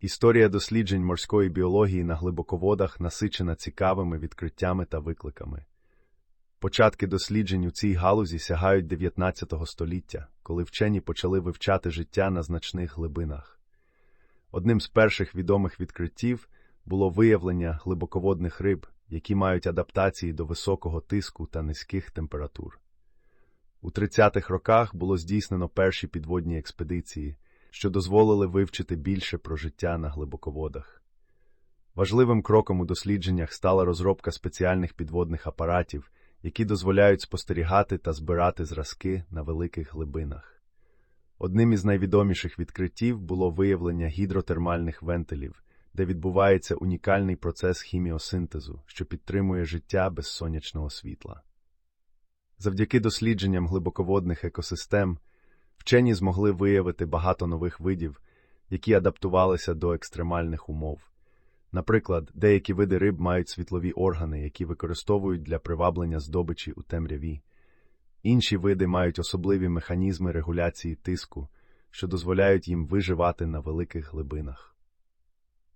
Історія досліджень морської біології на глибоководах насичена цікавими відкриттями та викликами. Початки досліджень у цій галузі сягають 19 століття, коли вчені почали вивчати життя на значних глибинах. Одним з перших відомих відкриттів було виявлення глибоководних риб, які мають адаптації до високого тиску та низьких температур. У 30-х роках було здійснено перші підводні експедиції, що дозволили вивчити більше про життя на глибоководах. Важливим кроком у дослідженнях стала розробка спеціальних підводних апаратів, які дозволяють спостерігати та збирати зразки на великих глибинах. Одним із найвідоміших відкриттів було виявлення гідротермальних вентилів, де відбувається унікальний процес хіміосинтезу, що підтримує життя без сонячного світла. Завдяки дослідженням глибоководних екосистем вчені змогли виявити багато нових видів, які адаптувалися до екстремальних умов. Наприклад, деякі види риб мають світлові органи, які використовують для приваблення здобичі у темряві. Інші види мають особливі механізми регуляції тиску, що дозволяють їм виживати на великих глибинах.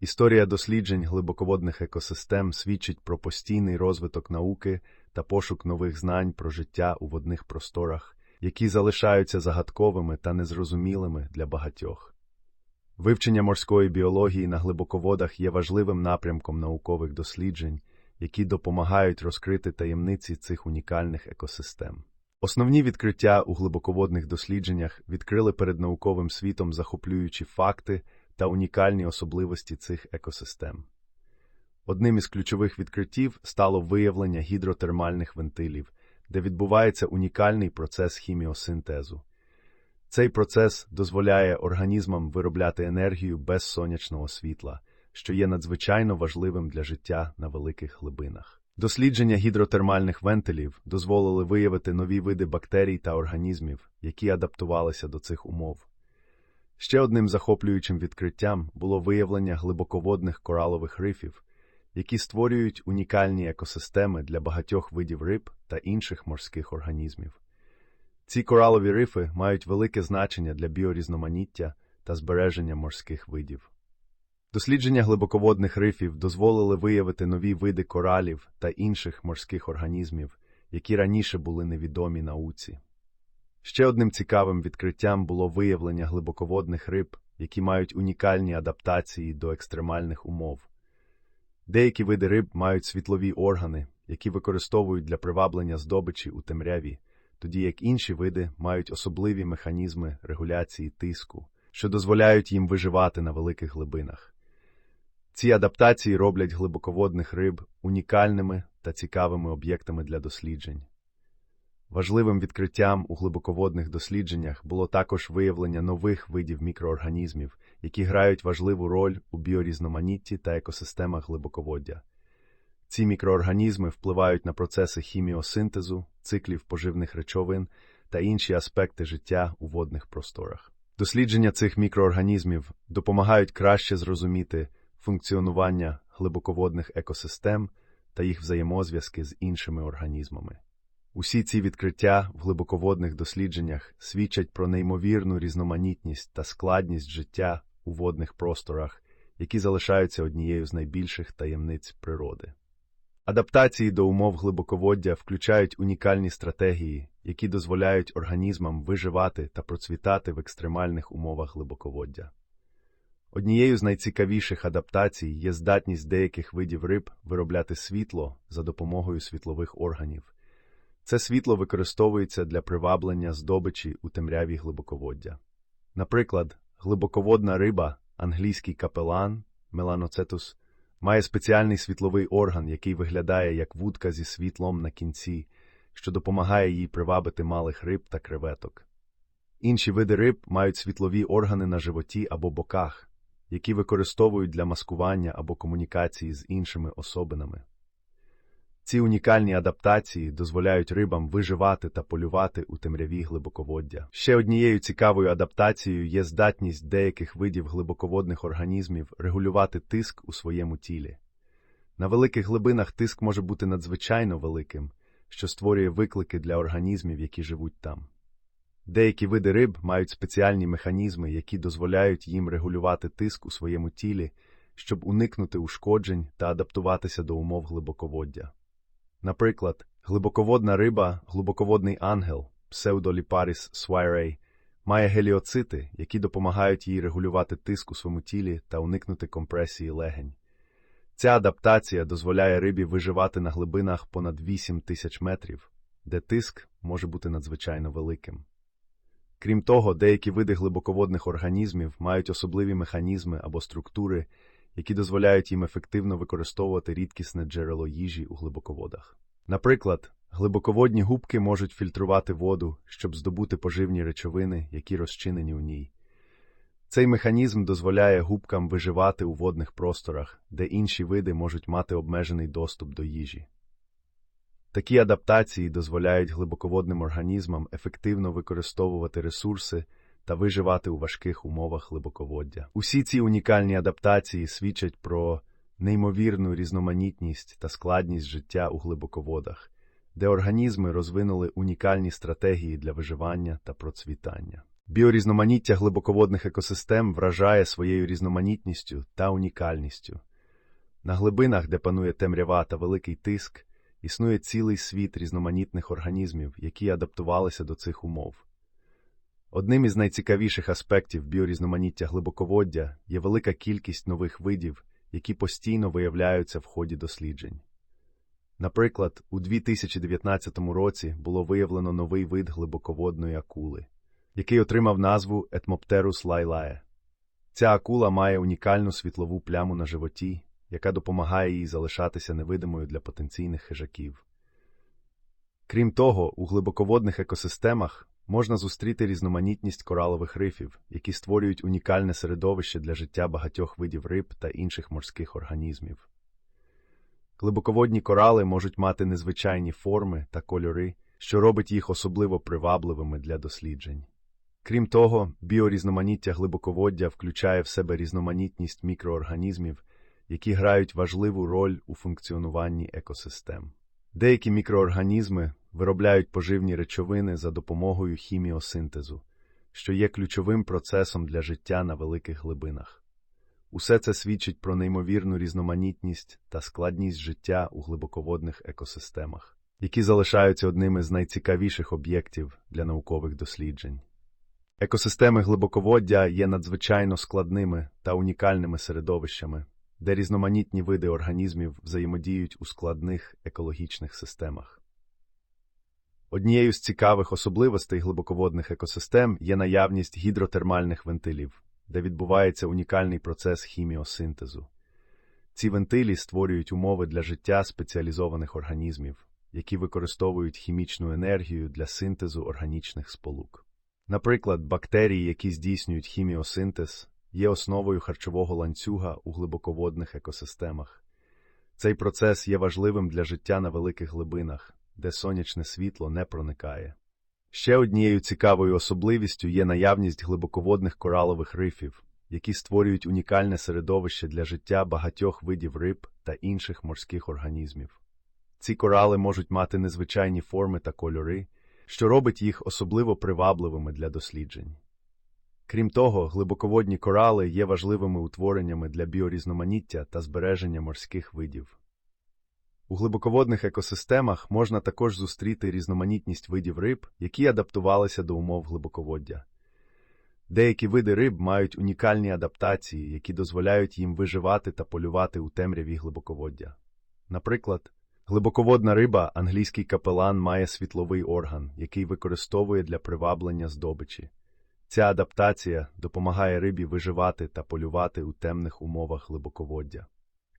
Історія досліджень глибоководних екосистем свідчить про постійний розвиток науки та пошук нових знань про життя у водних просторах, які залишаються загадковими та незрозумілими для багатьох. Вивчення морської біології на глибоководах є важливим напрямком наукових досліджень, які допомагають розкрити таємниці цих унікальних екосистем. Основні відкриття у глибоководних дослідженнях відкрили перед науковим світом захоплюючі факти та унікальні особливості цих екосистем. Одним із ключових відкриттів стало виявлення гідротермальних вентилів, де відбувається унікальний процес хіміосинтезу. Цей процес дозволяє організмам виробляти енергію без сонячного світла, що є надзвичайно важливим для життя на великих глибинах. Дослідження гідротермальних вентилів дозволили виявити нові види бактерій та організмів, які адаптувалися до цих умов. Ще одним захоплюючим відкриттям було виявлення глибоководних коралових рифів, які створюють унікальні екосистеми для багатьох видів риб та інших морських організмів. Ці коралові рифи мають велике значення для біорізноманіття та збереження морських видів. Дослідження глибоководних рифів дозволили виявити нові види коралів та інших морських організмів, які раніше були невідомі науці. Ще одним цікавим відкриттям було виявлення глибоководних риб, які мають унікальні адаптації до екстремальних умов. Деякі види риб мають світлові органи, які використовують для приваблення здобичі у темряві, тоді як інші види мають особливі механізми регуляції тиску, що дозволяють їм виживати на великих глибинах. Ці адаптації роблять глибоководних риб унікальними та цікавими об'єктами для досліджень. Важливим відкриттям у глибоководних дослідженнях було також виявлення нових видів мікроорганізмів, які грають важливу роль у біорізноманітті та екосистемах глибоководдя. Ці мікроорганізми впливають на процеси хіміосинтезу, циклів поживних речовин та інші аспекти життя у водних просторах. Дослідження цих мікроорганізмів допомагають краще зрозуміти функціонування глибоководних екосистем та їх взаємозв'язки з іншими організмами. Усі ці відкриття в глибоководних дослідженнях свідчать про неймовірну різноманітність та складність життя у водних просторах, які залишаються однією з найбільших таємниць природи. Адаптації до умов глибоководдя включають унікальні стратегії, які дозволяють організмам виживати та процвітати в екстремальних умовах глибоководдя. Однією з найцікавіших адаптацій є здатність деяких видів риб виробляти світло за допомогою світлових органів. Це світло використовується для приваблення здобичі у темряві глибоководдя. Наприклад, глибоководна риба, англійський капелан, меланоцетус, має спеціальний світловий орган, який виглядає як вудка зі світлом на кінці, що допомагає їй привабити малих риб та креветок. Інші види риб мають світлові органи на животі або боках, які використовують для маскування або комунікації з іншими особинами. Ці унікальні адаптації дозволяють рибам виживати та полювати у темряві глибоководдя. Ще однією цікавою адаптацією є здатність деяких видів глибоководних організмів регулювати тиск у своєму тілі. На великих глибинах тиск може бути надзвичайно великим, що створює виклики для організмів, які живуть там. Деякі види риб мають спеціальні механізми, які дозволяють їм регулювати тиск у своєму тілі, щоб уникнути ушкоджень та адаптуватися до умов глибоководдя. Наприклад, глибоководна риба, глибоководний ангел, псевдоліпаріс свайрей, має геліоцити, які допомагають їй регулювати тиск у своєму тілі та уникнути компресії легень. Ця адаптація дозволяє рибі виживати на глибинах понад 8 тисяч метрів, де тиск може бути надзвичайно великим. Крім того, деякі види глибоководних організмів мають особливі механізми або структури, які дозволяють їм ефективно використовувати рідкісне джерело їжі у глибоководах. Наприклад, глибоководні губки можуть фільтрувати воду, щоб здобути поживні речовини, які розчинені у ній. Цей механізм дозволяє губкам виживати у водних просторах, де інші види можуть мати обмежений доступ до їжі. Такі адаптації дозволяють глибоководним організмам ефективно використовувати ресурси та виживати у важких умовах глибоководдя. Усі ці унікальні адаптації свідчать про неймовірну різноманітність та складність життя у глибоководах, де організми розвинули унікальні стратегії для виживання та процвітання. Біорізноманіття глибоководних екосистем вражає своєю різноманітністю та унікальністю. На глибинах, де панує темрява та великий тиск, існує цілий світ різноманітних організмів, які адаптувалися до цих умов. Одним із найцікавіших аспектів біорізноманіття глибоководдя є велика кількість нових видів, які постійно виявляються в ході досліджень. Наприклад, у 2019 році було виявлено новий вид глибоководної акули, який отримав назву Етмоптерус лайлае. Ця акула має унікальну світлову пляму на животі, яка допомагає їй залишатися невидимою для потенційних хижаків. Крім того, у глибоководних екосистемах можна зустріти різноманітність коралових рифів, які створюють унікальне середовище для життя багатьох видів риб та інших морських організмів. Глибоководні корали можуть мати незвичайні форми та кольори, що робить їх особливо привабливими для досліджень. Крім того, біорізноманіття глибоководдя включає в себе різноманітність мікроорганізмів, які грають важливу роль у функціонуванні екосистем. Деякі мікроорганізми виробляють поживні речовини за допомогою хіміосинтезу, що є ключовим процесом для життя на великих глибинах. Усе це свідчить про неймовірну різноманітність та складність життя у глибоководних екосистемах, які залишаються одними з найцікавіших об'єктів для наукових досліджень. Екосистеми глибоководдя є надзвичайно складними та унікальними середовищами, де різноманітні види організмів взаємодіють у складних екологічних системах. Однією з цікавих особливостей глибоководних екосистем є наявність гідротермальних вентилів, де відбувається унікальний процес хіміосинтезу. Ці вентилі створюють умови для життя спеціалізованих організмів, які використовують хімічну енергію для синтезу органічних сполук. Наприклад, бактерії, які здійснюють хіміосинтез, є основою харчового ланцюга у глибоководних екосистемах. Цей процес є важливим для життя на великих глибинах, де сонячне світло не проникає. Ще однією цікавою особливістю є наявність глибоководних коралових рифів, які створюють унікальне середовище для життя багатьох видів риб та інших морських організмів. Ці корали можуть мати незвичайні форми та кольори, що робить їх особливо привабливими для досліджень. Крім того, глибоководні корали є важливими утвореннями для біорізноманіття та збереження морських видів. У глибоководних екосистемах можна також зустріти різноманітність видів риб, які адаптувалися до умов глибоководдя. Деякі види риб мають унікальні адаптації, які дозволяють їм виживати та полювати у темряві глибоководдя. Наприклад, глибоководна риба, англійський капелан, має світловий орган, який використовує для приваблення здобичі. Ця адаптація допомагає рибі виживати та полювати у темних умовах глибоководдя.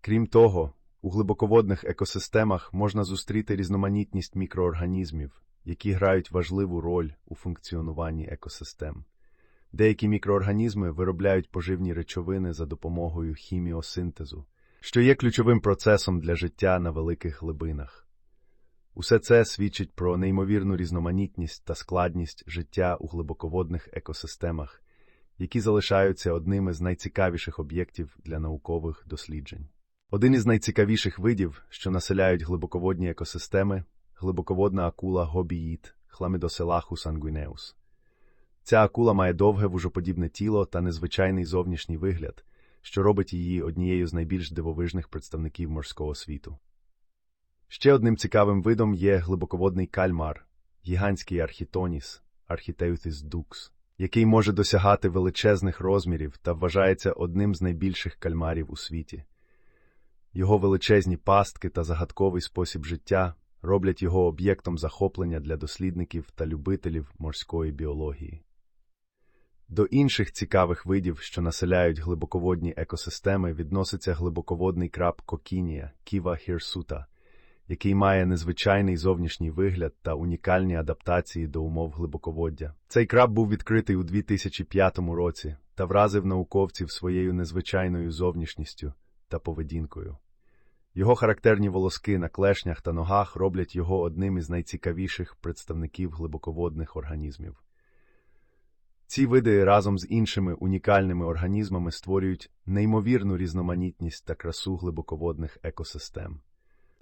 Крім того, у глибоководних екосистемах можна зустріти різноманітність мікроорганізмів, які грають важливу роль у функціонуванні екосистем. Деякі мікроорганізми виробляють поживні речовини за допомогою хіміосинтезу, що є ключовим процесом для життя на великих глибинах. Усе це свідчить про неймовірну різноманітність та складність життя у глибоководних екосистемах, які залишаються одними з найцікавіших об'єктів для наукових досліджень. Один із найцікавіших видів, що населяють глибоководні екосистеми, глибоководна акула гобіїт хламидоселаху сангвінеус. Ця акула має довге вужоподібне тіло та незвичайний зовнішній вигляд, що робить її однією з найбільш дивовижних представників морського світу. Ще одним цікавим видом є глибоководний кальмар, гігантський архітоніс, архітеутис дукс, який може досягати величезних розмірів та вважається одним з найбільших кальмарів у світі. Його величезні пастки та загадковий спосіб життя роблять його об'єктом захоплення для дослідників та любителів морської біології. До інших цікавих видів, що населяють глибоководні екосистеми, відноситься глибоководний краб кокінія ківа хірсута, який має незвичайний зовнішній вигляд та унікальні адаптації до умов глибоководдя. Цей краб був відкритий у 2005 році та вразив науковців своєю незвичайною зовнішністю та поведінкою. Його характерні волоски на клешнях та ногах роблять його одним із найцікавіших представників глибоководних організмів. Ці види разом з іншими унікальними організмами створюють неймовірну різноманітність та красу глибоководних екосистем,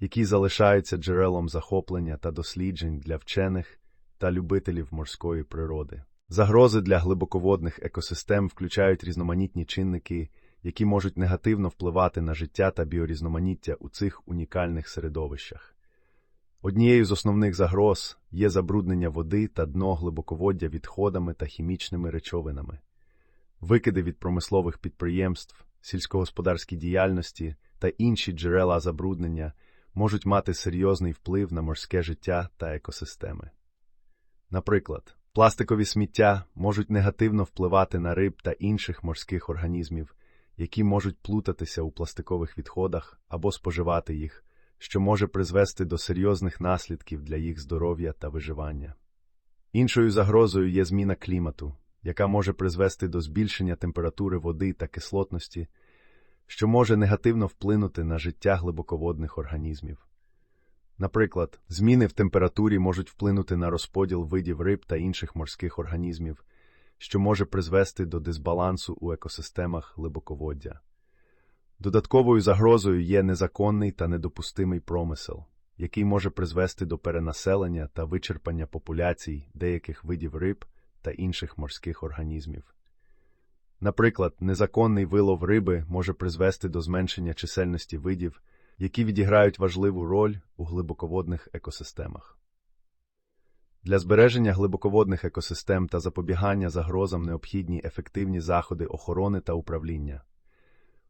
які залишаються джерелом захоплення та досліджень для вчених та любителів морської природи. Загрози для глибоководних екосистем включають різноманітні чинники, які можуть негативно впливати на життя та біорізноманіття у цих унікальних середовищах. Однією з основних загроз є забруднення води та дно глибоководдя відходами та хімічними речовинами, викиди від промислових підприємств, сільськогосподарській діяльності та інші джерела забруднення можуть мати серйозний вплив на морське життя та екосистеми. Наприклад, пластикові сміття можуть негативно впливати на риб та інших морських організмів, які можуть плутатися у пластикових відходах або споживати їх що може призвести до серйозних наслідків для їх здоров'я та виживання. Іншою загрозою є зміна клімату, яка може призвести до збільшення температури води та кислотності, що може негативно вплинути на життя глибоководних організмів. Наприклад, зміни в температурі можуть вплинути на розподіл видів риб та інших морських організмів, що може призвести до дисбалансу у екосистемах глибоководдя. Додатковою загрозою є незаконний та недопустимий промисел, який може призвести до перенаселення та вичерпання популяцій деяких видів риб та інших морських організмів. Наприклад, незаконний вилов риби може призвести до зменшення чисельності видів, які відіграють важливу роль у глибоководних екосистемах. Для збереження глибоководних екосистем та запобігання загрозам необхідні ефективні заходи охорони та управління.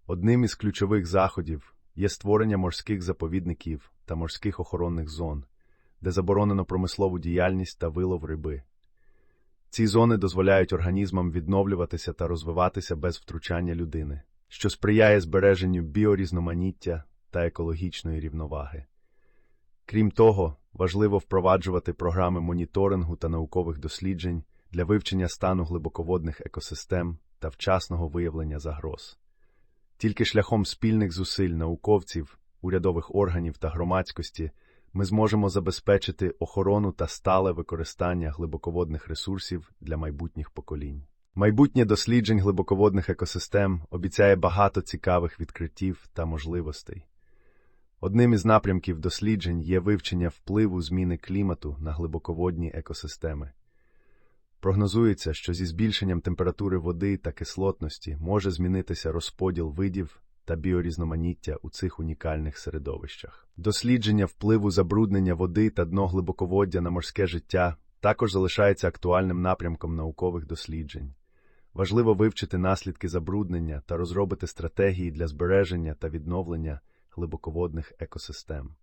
Одним із ключових заходів є створення морських заповідників та морських охоронних зон, де заборонено промислову діяльність та вилов риби. Ці зони дозволяють організмам відновлюватися та розвиватися без втручання людини, що сприяє збереженню біорізноманіття та екологічної рівноваги. Крім того, важливо впроваджувати програми моніторингу та наукових досліджень для вивчення стану глибоководних екосистем та вчасного виявлення загроз. Тільки шляхом спільних зусиль науковців, урядових органів та громадськості ми зможемо забезпечити охорону та стале використання глибоководних ресурсів для майбутніх поколінь. Майбутнє досліджень глибоководних екосистем обіцяє багато цікавих відкриттів та можливостей. Одним із напрямків досліджень є вивчення впливу зміни клімату на глибоководні екосистеми. Прогнозується, що зі збільшенням температури води та кислотності може змінитися розподіл видів та біорізноманіття у цих унікальних середовищах. Дослідження впливу забруднення води та дно глибоководдя на морське життя також залишається актуальним напрямком наукових досліджень. Важливо вивчити наслідки забруднення та розробити стратегії для збереження та відновлення глибоководних екосистем.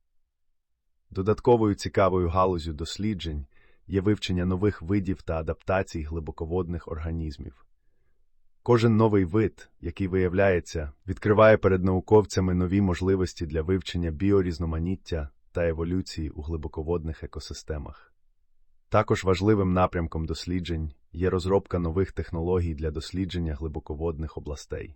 Додатковою цікавою галузю досліджень є вивчення нових видів та адаптацій глибоководних організмів. Кожен новий вид, який виявляється, відкриває перед науковцями нові можливості для вивчення біорізноманіття та еволюції у глибоководних екосистемах. Також важливим напрямком досліджень є розробка нових технологій для дослідження глибоководних областей.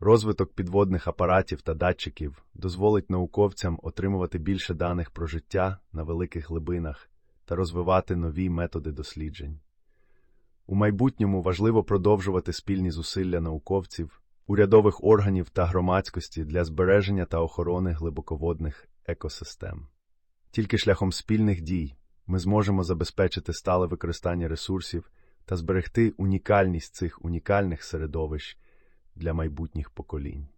Розвиток підводних апаратів та датчиків дозволить науковцям отримувати більше даних про життя на великих глибинах та розвивати нові методи досліджень. У майбутньому важливо продовжувати спільні зусилля науковців, урядових органів та громадськості для збереження та охорони глибоководних екосистем. Тільки шляхом спільних дій ми зможемо забезпечити стале використання ресурсів, та зберегти унікальність цих унікальних середовищ для майбутніх поколінь.